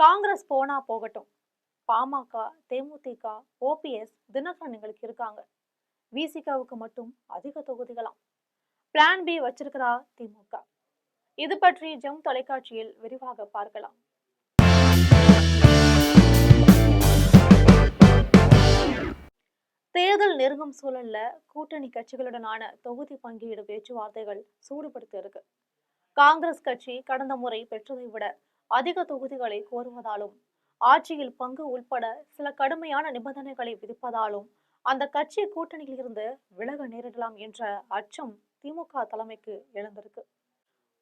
காங்கிரஸ் போனா போகட்டும். பாமக தேமுதிக ஓபிஎஸ் தினகரன் எங்களுக்கு இருக்காங்க. விசிகாவுக்கு மட்டும் அதிக தொகுதிகளாம். பிளான் பி வச்சிருக்கிறா திமுக இது பற்றி ஜெம் தொலைக்காட்சியில் விரிவாக பார்க்கலாம். தேர்தல் நெருங்கும் சூழல்ல கூட்டணி கட்சிகளுடனான தொகுதி பங்கீடு பேச்சுவார்த்தைகள் சூடுபடுத்த இருக்கு காங்கிரஸ் கட்சி கடந்த முறை பெற்றதை விட அதிக தொகுதிகளை கோருவதாலும் ஆட்சியில் பங்கு உட்பட சில கடுமையான நிபந்தனைகளை விதிப்பதாலும் அந்த கட்சி கூட்டணியில் இருந்து விலக நேரிடலாம் என்ற அச்சம் திமுக தலைமைக்கு எழுந்திருக்கு.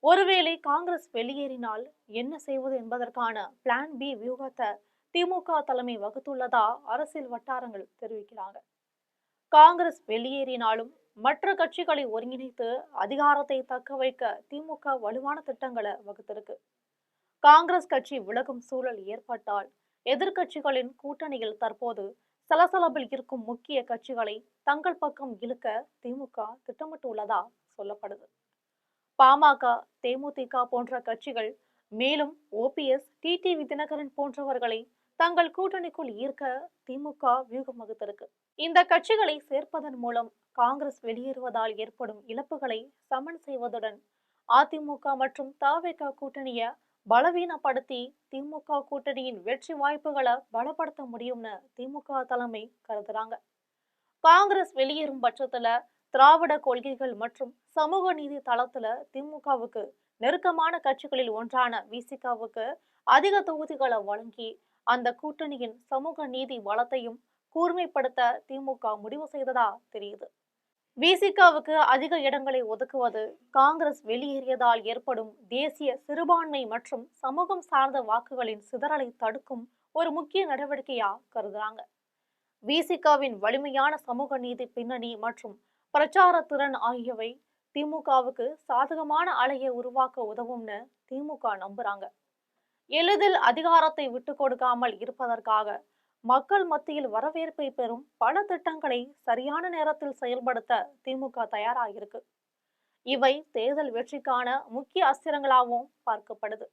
ஒருவேளை காங்கிரஸ் வெளியேறினால் என்ன செய்வது என்பதற்கான பிளான் பி வியூகத்தை திமுக தலைமை வகுத்துள்ளதா அரசியல் வட்டாரங்கள் தெரிவிக்கிறாங்க. காங்கிரஸ் வெளியேறினாலும் மற்ற கட்சிகளை ஒருங்கிணைத்து அதிகாரத்தை தக்க வைக்க திமுக வலுவான திட்டங்களை வகுத்திருக்கு. காங்கிரஸ் கட்சி விலகும் சூழல் ஏற்பட்டால் எதிர்க்கட்சிகளின் கூட்டணியில் தற்போது சலசலப்பில் இருக்கும் முக்கிய கட்சிகளை தங்கள் பக்கம் இழுக்க திமுக திட்டமிட்டுள்ளதா சொல்லப்படுது. பாமக தேமுதிக போன்ற கட்சிகள் மேலும் ஓபிஎஸ் டிடிவி தினகரன் போன்றவர்களை தங்கள் கூட்டணிக்குள் ஈர்க்க திமுக வியூகம் வகுத்திருக்கு. இந்த கட்சிகளை சேர்ப்பதன் மூலம் காங்கிரஸ் வெளியேறுவதால் ஏற்படும் இழப்புகளை சமன் செய்வதுடன் அதிமுக மற்றும் தவேக கூட்டணியை பலவீனப்படுத்தி திமுக கூட்டணியின் வெற்றி வாய்ப்புகளை பலப்படுத்த முடியும்னு திமுக தலைமை கருதுறாங்க. காங்கிரஸ் வெளியேறும் பட்சத்துல திராவிட கொள்கைகள் மற்றும் சமூக நீதி தளத்துல திமுகவுக்கு நெருக்கமான கட்சிகளில் ஒன்றான விசிகாவுக்கு அதிக தொகுதிகளை வழங்கி அந்த கூட்டணியின் சமூக நீதி வளத்தையும் கூர்மைப்படுத்த திமுக முடிவு செய்ததா தெரியுது. விசிகாவுக்கு அதிக இடங்களை ஒதுக்குவது காங்கிரஸ் வெளியேறியதால் ஏற்படும் தேசிய சிறுபான்மை மற்றும் சமூகம் சார்ந்த வாக்குகளின் சிதறலை தடுக்கும் ஒரு முக்கிய நடவடிக்கையா கருதுறாங்க. விசிகாவின் வலிமையான சமூக நீதி பின்னணி மற்றும் பிரச்சார திறன் ஆகியவை திமுகவுக்கு சாதகமான அலையை உருவாக்க உதவும்னு திமுக நம்புறாங்க. எளிதில் அதிகாரத்தை விட்டு கொடுக்காமல் இருப்பதற்காக மக்கள் மத்தியில் வரவேற்பை பெறும் பல திட்டங்களை சரியான நேரத்தில் செயல்படுத்த திமுக தயாராகிருக்கு இவை தேர்தல் வெற்றிக்கான முக்கிய அஸ்திரங்களாகவும் பார்க்கப்படுது.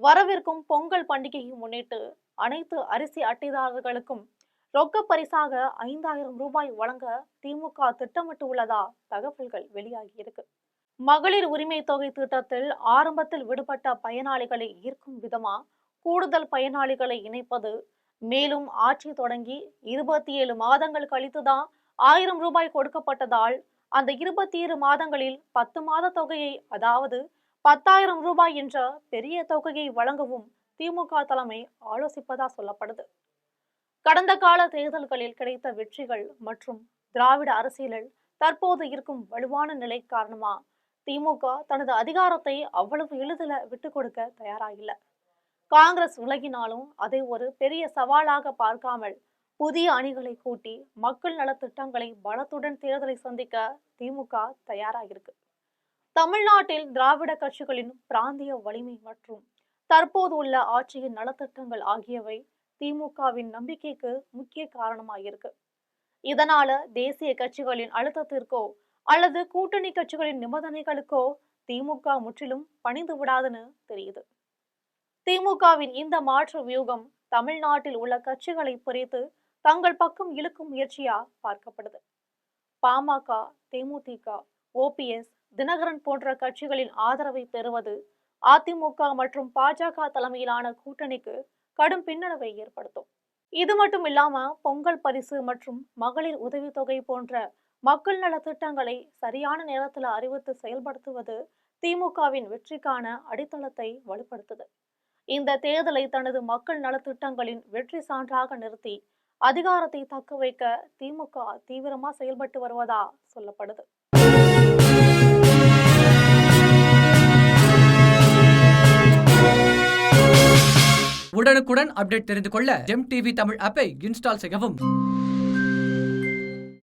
வரவிருக்கும் பொங்கல் பண்டிகையை முன்னிட்டு அனைத்து அரிசி அட்டைதாரர்களுக்கும் ரொக்க பரிசாக ஐந்தாயிரம் ரூபாய் வழங்க திமுக திட்டமிட்டு உள்ளதா தகவல்கள் வெளியாகியிருக்கு. மகளிர் உரிமை தொகை திட்டத்தில் ஆரம்பத்தில் விடுபட்ட பயனாளிகளை ஈர்க்கும் விதமா கூடுதல் பயனாளிகளை இணைப்பது மேலும் ஆட்சி தொடங்கி இருபத்தி ஏழு மாதங்கள் கழித்துதான் ஆயிரம் ரூபாய் கொடுக்கப்பட்டதால் அந்த இருபத்தி ஏழு மாதங்களில் பத்து மாத தொகையை அதாவது பத்தாயிரம் ரூபாய் என்ற பெரிய தொகையை வழங்கவும் திமுக தலைமை ஆலோசிப்பதா சொல்லப்படுது. கடந்த கால தேர்தல்களில் கிடைத்த வெற்றிகள் மற்றும் திராவிட அரசியலில் தற்போது இருக்கும் வலுவான நிலை காரணமா திமுக தனது அதிகாரத்தை அவ்வளவு எளிதில் விட்டு கொடுக்க தயாராகில்லை காங்கிரஸ் உலகினாலும் அதை ஒரு பெரிய சவாலாக பார்க்காமல் புதிய அணிகளை கூட்டி மக்கள் நலத்திட்டங்களை பலத்துடன் தேர்தலை சந்திக்க திமுக தயாராகிருக்கு தமிழ்நாட்டில் திராவிட கட்சிகளின் பிராந்திய வலிமை மற்றும் தற்போது உள்ள ஆட்சியின் நலத்திட்டங்கள் ஆகியவை திமுகவின் நம்பிக்கைக்கு முக்கிய காரணமாயிருக்கு இதனால தேசிய கட்சிகளின் அழுத்தத்திற்கோ அல்லது கூட்டணி கட்சிகளின் நிபந்தனைகளுக்கோ திமுக முற்றிலும் பணிந்து விடாதுன்னு தெரியுது. திமுகவின் இந்த மாற்று வியூகம் தமிழ்நாட்டில் உள்ள கட்சிகளை பிரித்து தங்கள் பக்கம் இழுக்கும் முயற்சியா பார்க்கப்படுது. பாமக தேமுதிக ஓபிஎஸ் தினகரன் போன்ற கட்சிகளின் ஆதரவை பெறுவது அதிமுக மற்றும் பாஜக தலைமையிலான கூட்டணிக்கு கடும் பின்னடைவை ஏற்படுத்தும். இது மட்டும் இல்லாம பொங்கல் பரிசு மற்றும் மகளிர் உதவித்தொகை போன்ற மக்கள் நல திட்டங்களை சரியான நேரத்தில் அறிவித்து செயல்படுத்துவது திமுகவின் வெற்றிக்கான அடித்தளத்தை வலுப்படுத்துது. இந்த தேர்தலை தனது மக்கள் நலத்திட்டங்களின் வெற்றி சான்றாக நிறுத்தி அதிகாரத்தை தக்க வைக்க திமுக தீவிரமா செயல்பட்டு வருவதா சொல்லப்படுது. உடனுக்குடன் அப்டேட் தெரிந்து கொள்ள ஜெம் டிவி தமிழ் ஆப்பை இன்ஸ்டால் செய்யவும்.